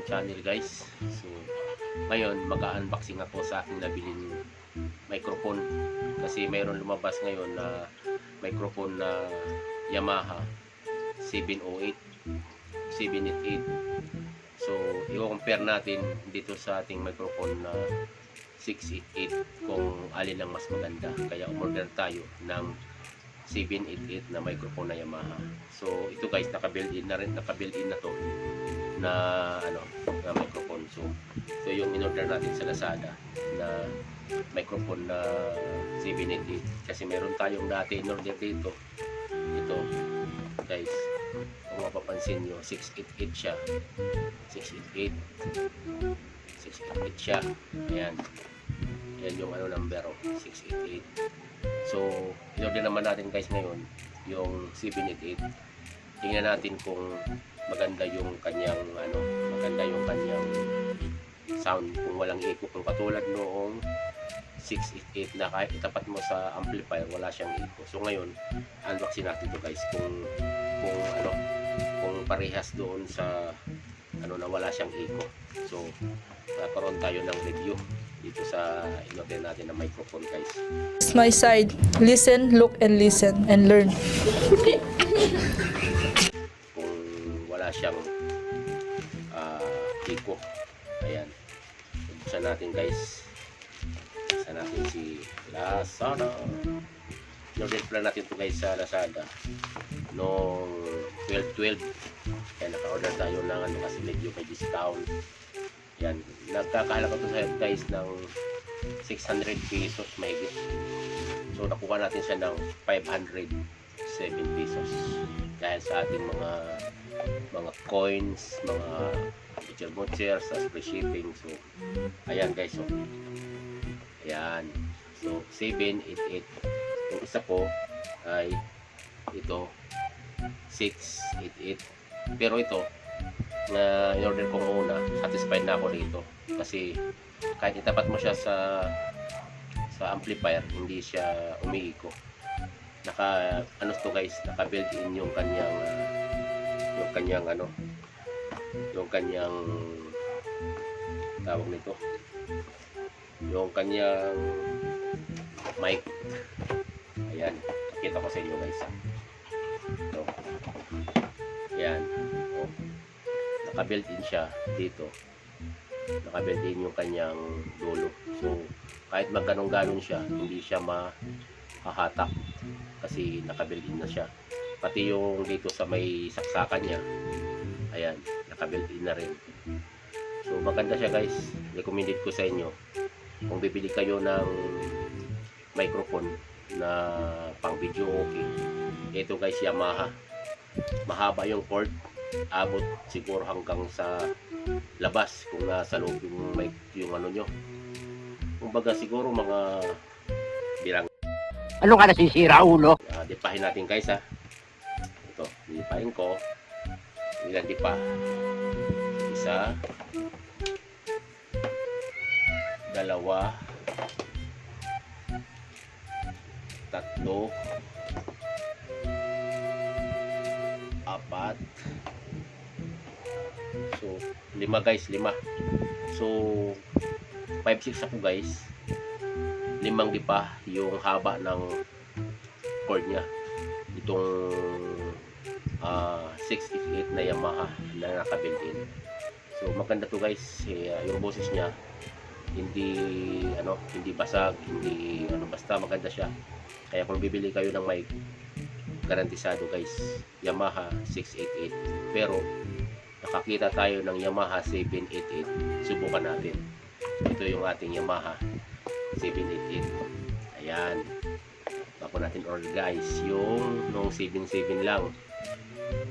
aking channel guys. So, ngayon mag-unboxing ako sa aking nabiling microphone. Kasi mayroon lumabas ngayon na microphone na Yamaha 708 788 So, i-compare natin dito sa ating microphone na 688 kung alin ang mas maganda. Kaya umorder tayo ng 788 na microphone na Yamaha. So, ito guys, naka-built-in na rin, naka-built-in na to na ano, na microphone. So, so yung in-order natin sa Lazada na microphone na 788 kasi meron tayong dati in-order dito. Ito, guys, kung mapapansin nyo, 688 siya. 688. 688 siya. Ayan. Ayan yung ano number, oh, 688. So, in-order naman natin guys ngayon yung 788. Tingnan natin kung maganda yung kanyang ano, maganda yung kanyang sound kung walang echo kung katulad noong 688 na kahit itapat mo sa amplifier wala siyang echo. So ngayon, unboxing natin to guys kung kung ano, kung parehas doon sa ano na wala siyang echo. So, nakaroon tayo ng review dito sa in-order natin na microphone guys. It's my side. Listen, look, and listen, and learn. wala siyang ah, echo. Ayan. Buksan natin guys. Buksan natin si Lazada. Inorder pala natin to guys sa Lazada. Noong 12-12. Kaya naka-order tayo ng ano kasi medyo may discount. Yan. Nagkakahalaga to guys ng 600 pesos mahigit. So nakuha natin siya ng 507 pesos dahil sa ating mga mga coins, mga voucher vouchers, sa free shipping. So, ayan guys. So, ayan. So, 788. Yung isa po ay ito 688. Pero ito na in-order ko muna, satisfied na ako dito. Kasi kahit itapat mo siya sa sa amplifier, hindi siya umiiko naka ano to guys naka built in yung kanyang yung kanyang ano yung kanyang tawag nito yung kanyang mic. Ayan kita ko sa inyo guys. Ito. Ayan. Oh. naka built in siya dito. Naka built in yung kanyang dulo. So kahit magganong-ganon siya hindi siya mahahatak kasi naka-built-in na siya. Pati yung dito sa may saksakan niya, ayan, naka-built-in na rin. So maganda siya guys, recommended ko sa inyo. Kung bibili kayo ng microphone na pang video okay, ito guys Yamaha. Mahaba yung cord, abot siguro hanggang sa labas kung nasa loob yung mic yung ano nyo. Kumbaga siguro mga birang Ano ka nasisira, ulo? Uh, dipahin natin guys ha. Ito, dipahin ko. Ilan dipa? Isa. Dalawa. Tatlo. Apat. So, lima guys, lima. So, 5-6 ako guys limang dipa yung haba ng cord niya. Itong uh, 688 na Yamaha na naka-built-in so maganda to guys. Eh, yung boses niya hindi ano hindi basag hindi ano basta maganda siya. Kaya kung bibili kayo ng mic garantisado guys Yamaha 688 pero nakakita tayo ng Yamaha 788 subukan natin. Ito yung ating Yamaha 788 ayan. Bago natin order guys yung nung 77 lang.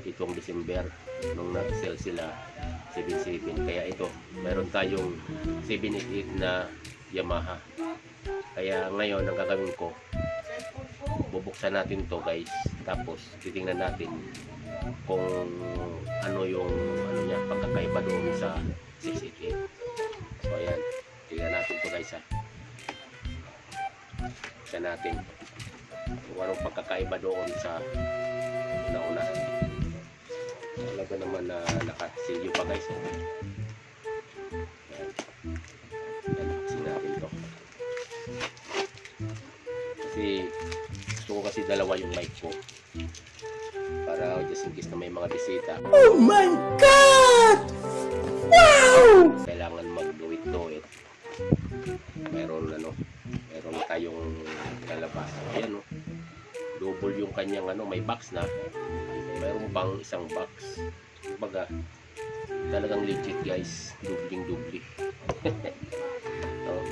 Itong December nung nag-sell sila 77 kaya ito meron tayong 788 na Yamaha. Kaya ngayon ang gagawin ko bubuksan natin to guys. Tapos titingnan natin kung ano yung ano niya pagkakaiba doon sa 688 so ayan. Tingnan natin to guys ha sa natin kung pagkakaiba doon sa una-una. Talaga naman na uh, nakasilyo pa guys. Eh. yan natin to kasi gusto ko kasi dalawa yung mic ko. Para just in case na may mga bisita. Oh my god! Wow! Kanyang ano, may box na. Meron pang isang box. Kumbaga, talagang legit guys. Dubling dubli. oh.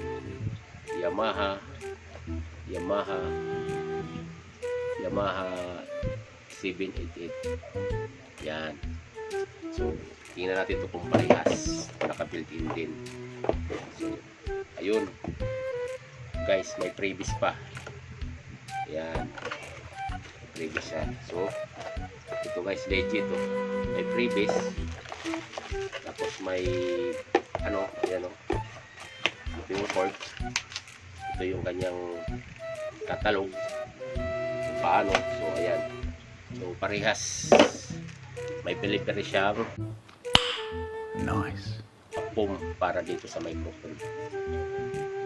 Yamaha. Yamaha. Yamaha 788. Yan. So, tingnan natin ito kung parehas. Naka-built in din. So, ayun. Guys, may previous pa. Yan. Previous siya. So, ito guys, legit oh. May previous. Tapos may ano, ayan oh. Ito yung port. Ito yung kanyang catalog. Kung paano. So, ayan. So, parehas. May delivery siyang Nice. pum para dito sa microphone.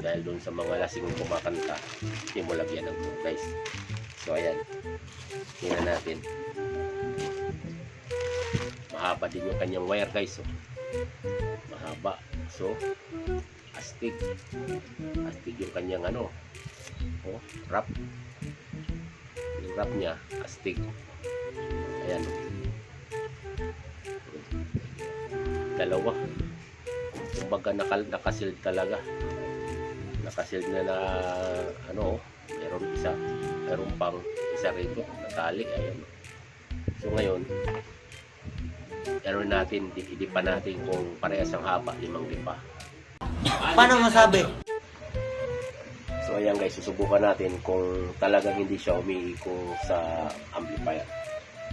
Dahil doon sa mga lasing kumakanta, hindi mo lagyan ng guys. So, ayan. Tingnan natin. Mahaba din yung kanyang wire, guys. Oh. Mahaba. So, astig. Astig yung kanyang ano. Oh, wrap. Yung wrap niya, astig. Ayan. Dalawa kumbaga nakal nakasil talaga nakasil na na ano meron isa meron pang isa rito natali ayan so ngayon ano natin di, di pa natin kung parehas ang haba limang lipa Paano masabi? so ayan guys susubukan natin kung talagang hindi siya umiiko sa amplifier.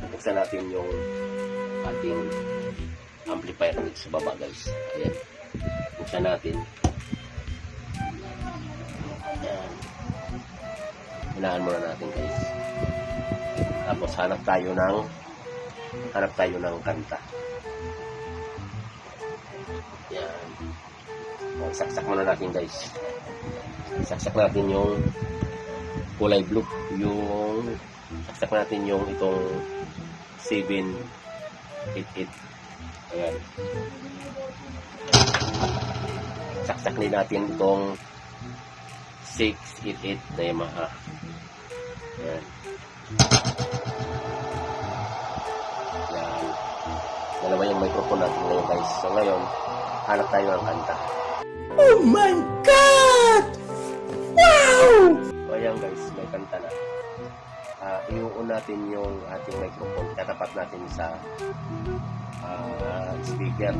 Buksan natin yung ating amplifier sa baba guys. Ayan. Buksan natin hinaan muna natin guys. Tapos hanap tayo ng hanap tayo ng kanta. Yan. Saksak muna natin guys. Saksak natin yung kulay blue. Yung saksak natin yung itong 788 ayan. Saksak din natin itong 688 na Yamaha ayan yan dalawa yung microphone natin ngayon guys so ngayon hanap tayo ng kanta Oh my God! Wow! So ayan guys, may kanta na. Ah, iuun natin yung ating microphone. Tatapat natin sa ah, speaker.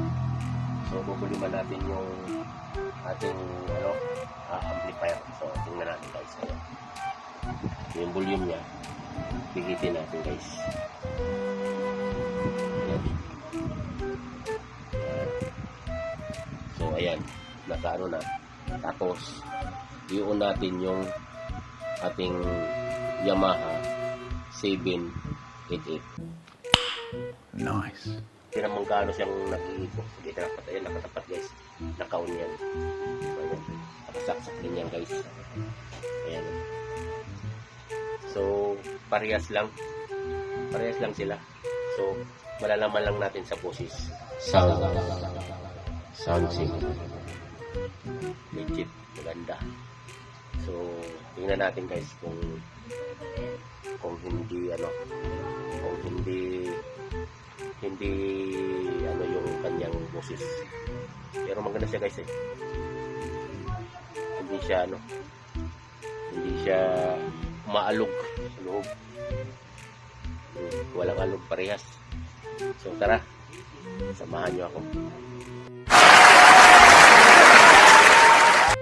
So bubuliman natin yung ating ano, ah, amplifier. So tingnan natin guys. Ayan. Yung volume niya, bigitin natin guys. Ayan. Ayan. So ayan, nakaano na. Tapos, iuun natin yung ating Yamaha 788. Nice. Hindi naman gaano siyang nag-iiko. Sige, nakapat, ayun, nakatapat guys. Nakaon yan. Nakasaksak din yan guys. Ayan. So, parehas lang. Parehas lang sila. So, malalaman lang natin sa boses. Sound. Sound sync. Legit. Maganda. So, tingnan natin guys kung kung hindi ano kung hindi hindi ano yung kanyang boses. Pero maganda siya guys eh. Hindi siya ano hindi siya maalog loob. Walang alog parehas. So tara, samahan niyo ako.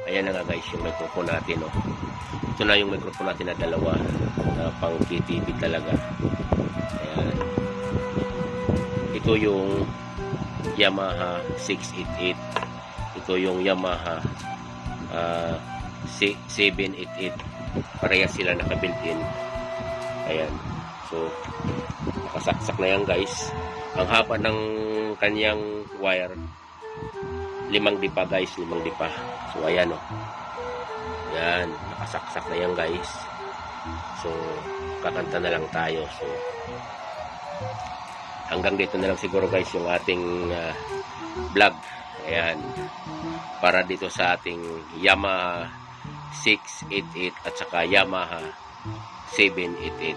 Ayan na nga guys yung microphone natin. Oh. Ito na yung microphone natin na dalawa na pang KTV talaga. Ayan. Ito yung Yamaha 688. Ito yung Yamaha ah, si- 788. Parehas sila naka-built-in. Ayan. So, nakasaksak na yan guys. Ang haba ng kanyang wire, limang dipa guys, limang dipa. So, ayan o. Oh. Yan, nakasaksak na yan guys. So, kakanta na lang tayo. So, hanggang dito na lang siguro guys yung ating ah, vlog. Ayan. Para dito sa ating Yamaha 688 at saka Yamaha 788.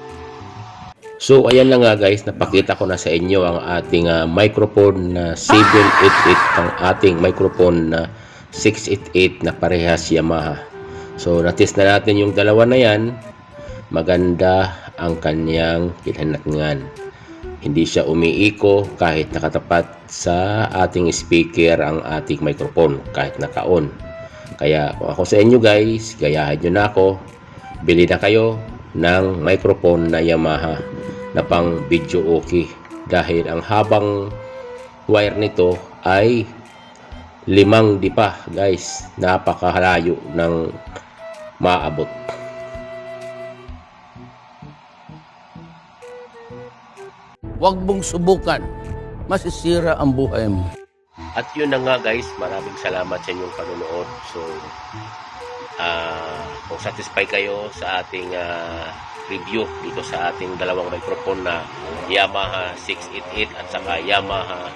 So, ayan na nga guys, napakita ko na sa inyo ang ating ah, microphone na 788, ang ating microphone na 688 na parehas Yamaha. So, natis na natin yung dalawa na yan. Maganda ang kanyang kinanatngan. Hindi siya umiiko kahit nakatapat sa ating speaker ang ating microphone kahit naka-on. Kaya ako sa inyo guys, gayahin nyo na ako. Bili na kayo ng microphone na Yamaha na pang video okay. Dahil ang habang wire nito ay limang dipa guys. Napakalayo ng maabot. Huwag mong subukan. Masisira ang buhay mo. At yun na nga guys, maraming salamat sa inyong panonood. So, ah kung satisfied kayo sa ating ah, review dito sa ating dalawang microphone na Yamaha 688 at saka Yamaha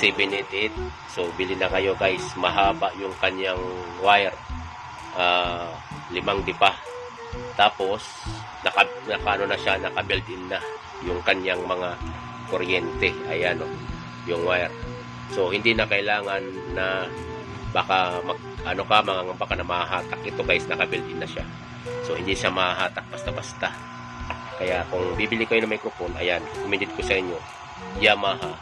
788. So, bili na kayo guys. Mahaba yung kanyang wire. Ah, limang dipa. Tapos, naka, naka ano na siya, naka built-in na yung kanyang mga kuryente. Ayan o, yung wire. So hindi na kailangan na baka mag ano ka mga baka na mahahatak ito guys naka-built-in na siya. So hindi siya mahahatak basta-basta. Kaya kung bibili kayo ng microphone, ayan, recommended ko sa inyo Yamaha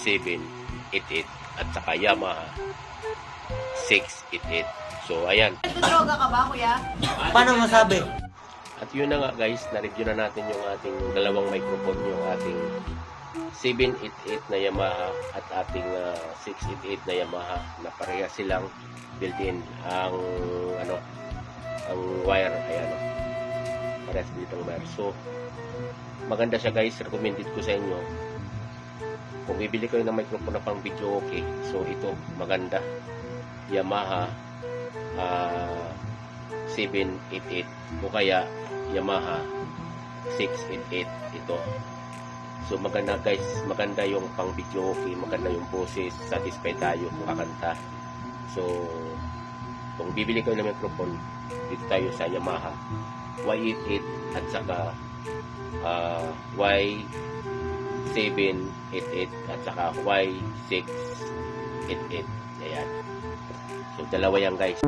788 at saka Yamaha 688. So ayan, Droga ka ba, kuya? Paano masabi? At yun na nga guys, na-review na natin yung ating dalawang microphone, yung ating 788 na Yamaha at ating ah, 688 na Yamaha na pareha silang built-in ang ano ang wire ay ano parehas dito ang wire. So maganda siya guys. Recommended ko sa inyo. Kung bibili kayo ng microphone na pang video okay. So ito maganda. Yamaha ah 788 o kaya Yamaha 688 ito so maganda guys maganda yung pang video okay maganda yung boses satisfied tayo makakanta so kung bibili kayo ng microphone dito tayo sa Yamaha Y88 at saka ah, Y788 at saka Y688 ayan. So dalawa yan guys